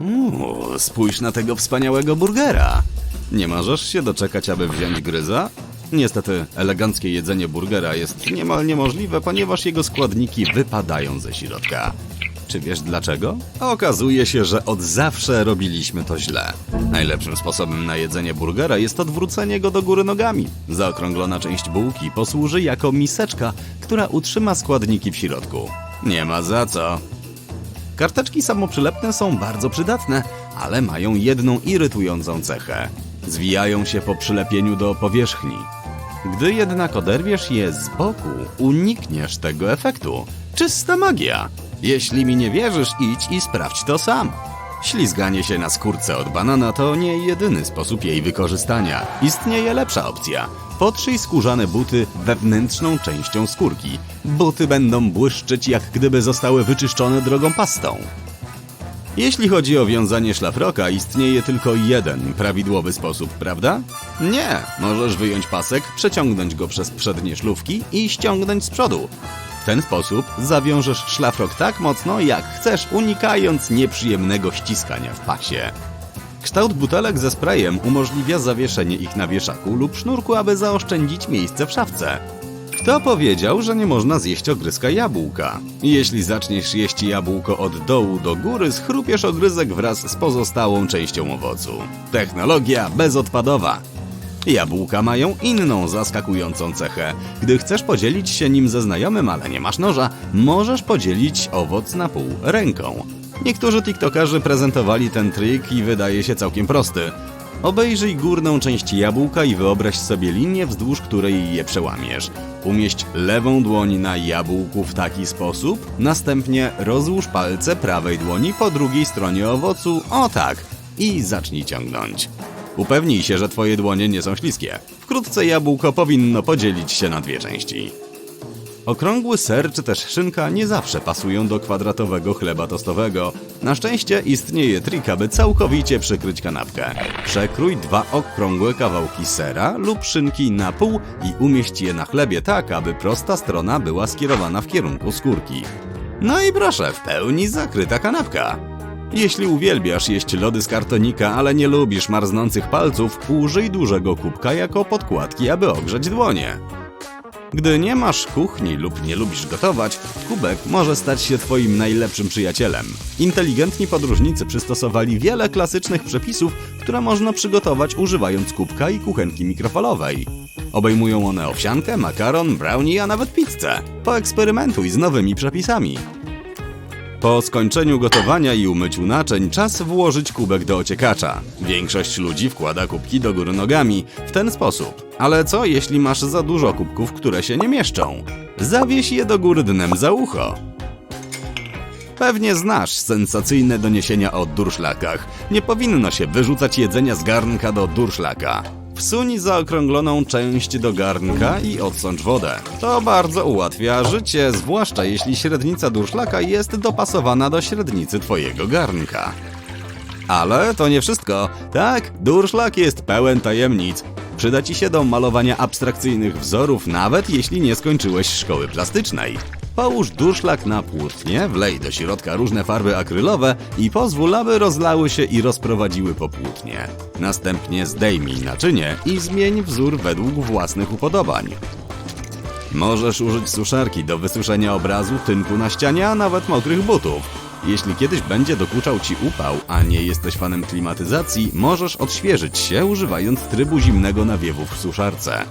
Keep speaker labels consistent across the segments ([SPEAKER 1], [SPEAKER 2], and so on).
[SPEAKER 1] Uuu, spójrz na tego wspaniałego burgera. Nie możesz się doczekać, aby wziąć gryza? Niestety, eleganckie jedzenie burgera jest niemal niemożliwe, ponieważ jego składniki wypadają ze środka. Czy wiesz dlaczego? Okazuje się, że od zawsze robiliśmy to źle. Najlepszym sposobem na jedzenie burgera jest odwrócenie go do góry nogami. Zaokrąglona część bułki posłuży jako miseczka, która utrzyma składniki w środku. Nie ma za co. Karteczki samoprzylepne są bardzo przydatne, ale mają jedną irytującą cechę. Zwijają się po przylepieniu do powierzchni. Gdy jednak oderwiesz je z boku, unikniesz tego efektu. Czysta magia! Jeśli mi nie wierzysz, idź i sprawdź to sam. Ślizganie się na skórce od banana to nie jedyny sposób jej wykorzystania. Istnieje lepsza opcja. Potrzyj skórzane buty wewnętrzną częścią skórki. Buty będą błyszczeć, jak gdyby zostały wyczyszczone drogą pastą. Jeśli chodzi o wiązanie szlafroka, istnieje tylko jeden prawidłowy sposób, prawda? Nie, możesz wyjąć pasek, przeciągnąć go przez przednie szlówki i ściągnąć z przodu. W ten sposób zawiążesz szlafrok tak mocno, jak chcesz, unikając nieprzyjemnego ściskania w pasie. Kształt butelek ze sprayem umożliwia zawieszenie ich na wieszaku lub sznurku, aby zaoszczędzić miejsce w szafce. Kto powiedział, że nie można zjeść ogryzka jabłka? Jeśli zaczniesz jeść jabłko od dołu do góry, schrupiesz ogryzek wraz z pozostałą częścią owocu. Technologia bezodpadowa. Jabłka mają inną zaskakującą cechę. Gdy chcesz podzielić się nim ze znajomym, ale nie masz noża, możesz podzielić owoc na pół ręką. Niektórzy TikTokerzy prezentowali ten trik i wydaje się całkiem prosty. Obejrzyj górną część jabłka i wyobraź sobie linię, wzdłuż której je przełamiesz. Umieść lewą dłoń na jabłku w taki sposób, następnie rozłóż palce prawej dłoni po drugiej stronie owocu, o tak, i zacznij ciągnąć. Upewnij się, że twoje dłonie nie są śliskie. Wkrótce jabłko powinno podzielić się na dwie części. Okrągły ser czy też szynka nie zawsze pasują do kwadratowego chleba tostowego. Na szczęście istnieje trik, aby całkowicie przykryć kanapkę. Przekrój dwa okrągłe kawałki sera lub szynki na pół i umieść je na chlebie tak, aby prosta strona była skierowana w kierunku skórki. No i proszę, w pełni zakryta kanapka. Jeśli uwielbiasz jeść lody z kartonika, ale nie lubisz marznących palców, użyj dużego kubka jako podkładki, aby ogrzeć dłonie. Gdy nie masz kuchni lub nie lubisz gotować, kubek może stać się Twoim najlepszym przyjacielem. Inteligentni podróżnicy przystosowali wiele klasycznych przepisów, które można przygotować używając kubka i kuchenki mikrofalowej. Obejmują one owsiankę, makaron, brownie, a nawet pizzę. Poeksperymentuj z nowymi przepisami. Po skończeniu gotowania i umyciu naczyń czas włożyć kubek do ociekacza. Większość ludzi wkłada kubki do góry nogami w ten sposób. Ale co jeśli masz za dużo kubków, które się nie mieszczą? Zawieś je do góry dnem za ucho. Pewnie znasz sensacyjne doniesienia o durszlakach. Nie powinno się wyrzucać jedzenia z garnka do durszlaka. Wsuń zaokrągloną część do garnka i odsącz wodę. To bardzo ułatwia życie, zwłaszcza jeśli średnica durszlaka jest dopasowana do średnicy twojego garnka. Ale to nie wszystko. Tak, durszlak jest pełen tajemnic. Przyda ci się do malowania abstrakcyjnych wzorów, nawet jeśli nie skończyłeś szkoły plastycznej. Połóż durszlak na płótnie, wlej do środka różne farby akrylowe i pozwól, aby rozlały się i rozprowadziły po płótnie. Następnie zdejmij naczynie i zmień wzór według własnych upodobań. Możesz użyć suszarki do wysuszenia obrazu, tynku na ścianie, a nawet mokrych butów. Jeśli kiedyś będzie dokuczał ci upał, a nie jesteś fanem klimatyzacji, możesz odświeżyć się używając trybu zimnego nawiewu w suszarce.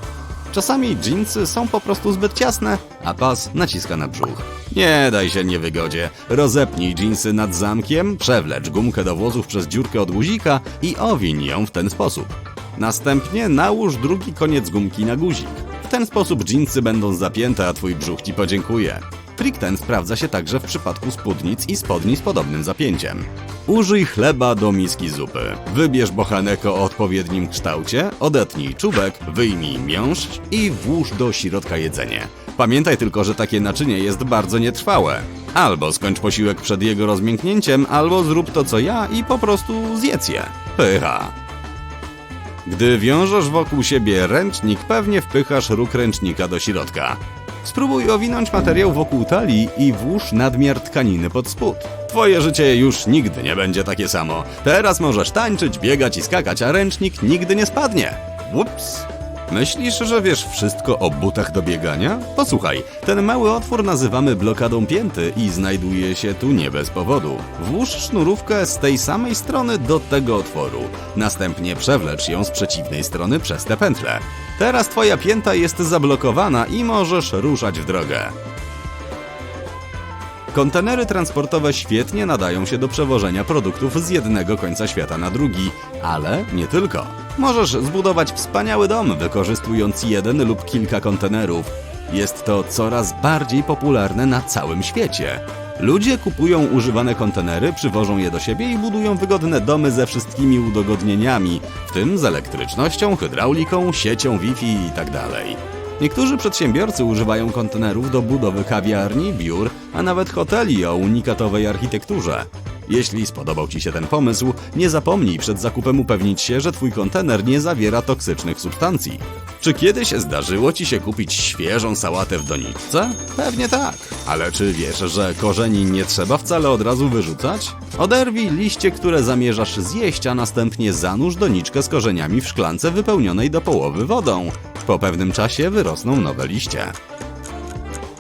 [SPEAKER 1] Czasami dżinsy są po prostu zbyt ciasne, a pas naciska na brzuch. Nie daj się niewygodzie. Rozepnij dżinsy nad zamkiem, przewlecz gumkę do włosów przez dziurkę od guzika i owiń ją w ten sposób. Następnie nałóż drugi koniec gumki na guzik. W ten sposób dżinsy będą zapięte, a twój brzuch ci podziękuje. Trik ten sprawdza się także w przypadku spódnic i spodni z podobnym zapięciem. Użyj chleba do miski zupy. Wybierz bochaneko o odpowiednim kształcie, odetnij czubek, wyjmij miąższ i włóż do środka jedzenie. Pamiętaj tylko, że takie naczynie jest bardzo nietrwałe. Albo skończ posiłek przed jego rozmięknięciem, albo zrób to co ja i po prostu zjedz je. Pycha. Gdy wiążesz wokół siebie ręcznik, pewnie wpychasz róg ręcznika do środka. Spróbuj owinąć materiał wokół talii i włóż nadmiar tkaniny pod spód. Twoje życie już nigdy nie będzie takie samo. Teraz możesz tańczyć, biegać i skakać, a ręcznik nigdy nie spadnie. Ups. Myślisz, że wiesz wszystko o butach do biegania? Posłuchaj, ten mały otwór nazywamy blokadą pięty i znajduje się tu nie bez powodu. Włóż sznurówkę z tej samej strony do tego otworu. Następnie przewlecz ją z przeciwnej strony przez te pętle. Teraz twoja pięta jest zablokowana i możesz ruszać w drogę. Kontenery transportowe świetnie nadają się do przewożenia produktów z jednego końca świata na drugi, ale nie tylko. Możesz zbudować wspaniały dom wykorzystując jeden lub kilka kontenerów. Jest to coraz bardziej popularne na całym świecie. Ludzie kupują używane kontenery, przywożą je do siebie i budują wygodne domy ze wszystkimi udogodnieniami, w tym z elektrycznością, hydrauliką, siecią Wi-Fi itd. Niektórzy przedsiębiorcy używają kontenerów do budowy kawiarni, biur, a nawet hoteli o unikatowej architekturze. Jeśli spodobał Ci się ten pomysł, nie zapomnij przed zakupem upewnić się, że Twój kontener nie zawiera toksycznych substancji. Czy kiedyś zdarzyło Ci się kupić świeżą sałatę w doniczce? Pewnie tak. Ale czy wiesz, że korzeni nie trzeba wcale od razu wyrzucać? Oderwij liście, które zamierzasz zjeść, a następnie zanurz doniczkę z korzeniami w szklance wypełnionej do połowy wodą. Po pewnym czasie wyrosną nowe liście.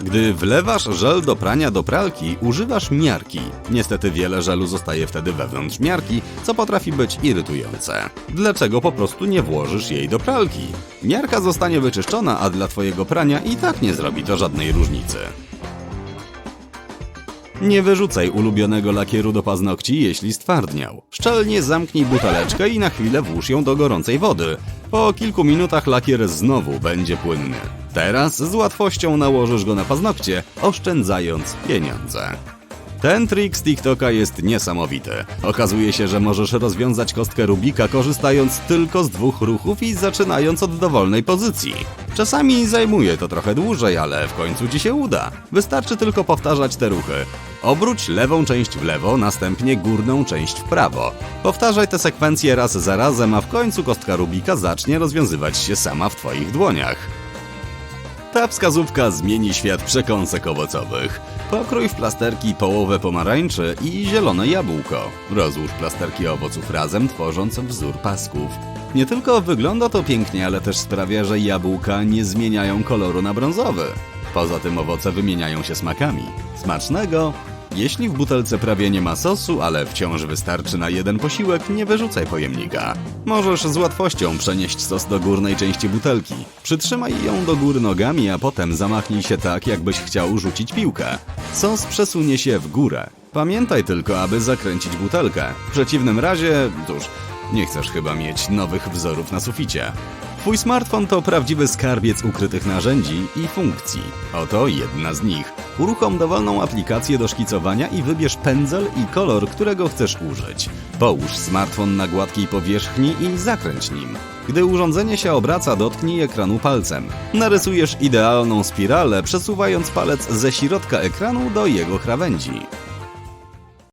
[SPEAKER 1] Gdy wlewasz żel do prania do pralki, używasz miarki. Niestety wiele żelu zostaje wtedy wewnątrz miarki, co potrafi być irytujące. Dlaczego po prostu nie włożysz jej do pralki? Miarka zostanie wyczyszczona, a dla twojego prania i tak nie zrobi to żadnej różnicy. Nie wyrzucaj ulubionego lakieru do paznokci, jeśli stwardniał. Szczelnie zamknij buteleczkę i na chwilę włóż ją do gorącej wody. Po kilku minutach lakier znowu będzie płynny. Teraz z łatwością nałożysz go na paznokcie, oszczędzając pieniądze. Ten trik z TikToka jest niesamowity. Okazuje się, że możesz rozwiązać kostkę Rubika korzystając tylko z dwóch ruchów i zaczynając od dowolnej pozycji. Czasami zajmuje to trochę dłużej, ale w końcu ci się uda. Wystarczy tylko powtarzać te ruchy. Obróć lewą część w lewo, następnie górną część w prawo. Powtarzaj te sekwencje raz za razem, a w końcu kostka Rubika zacznie rozwiązywać się sama w twoich dłoniach. Ta wskazówka zmieni świat przekąsek owocowych. Pokrój w plasterki połowę pomarańczy i zielone jabłko. Rozłóż plasterki owoców razem, tworząc wzór pasków. Nie tylko wygląda to pięknie, ale też sprawia, że jabłka nie zmieniają koloru na brązowy. Poza tym owoce wymieniają się smakami. Smacznego! Jeśli w butelce prawie nie ma sosu, ale wciąż wystarczy na jeden posiłek, nie wyrzucaj pojemnika. Możesz z łatwością przenieść sos do górnej części butelki. Przytrzymaj ją do góry nogami, a potem zamachnij się tak, jakbyś chciał rzucić piłkę. Sos przesunie się w górę. Pamiętaj tylko, aby zakręcić butelkę. W przeciwnym razie, cóż, nie chcesz chyba mieć nowych wzorów na suficie. Twój smartfon to prawdziwy skarbiec ukrytych narzędzi i funkcji. Oto jedna z nich. Uruchom dowolną aplikację do szkicowania i wybierz pędzel i kolor, którego chcesz użyć. Połóż smartfon na gładkiej powierzchni i zakręć nim. Gdy urządzenie się obraca, dotknij ekranu palcem. Narysujesz idealną spiralę, przesuwając palec ze środka ekranu do jego krawędzi.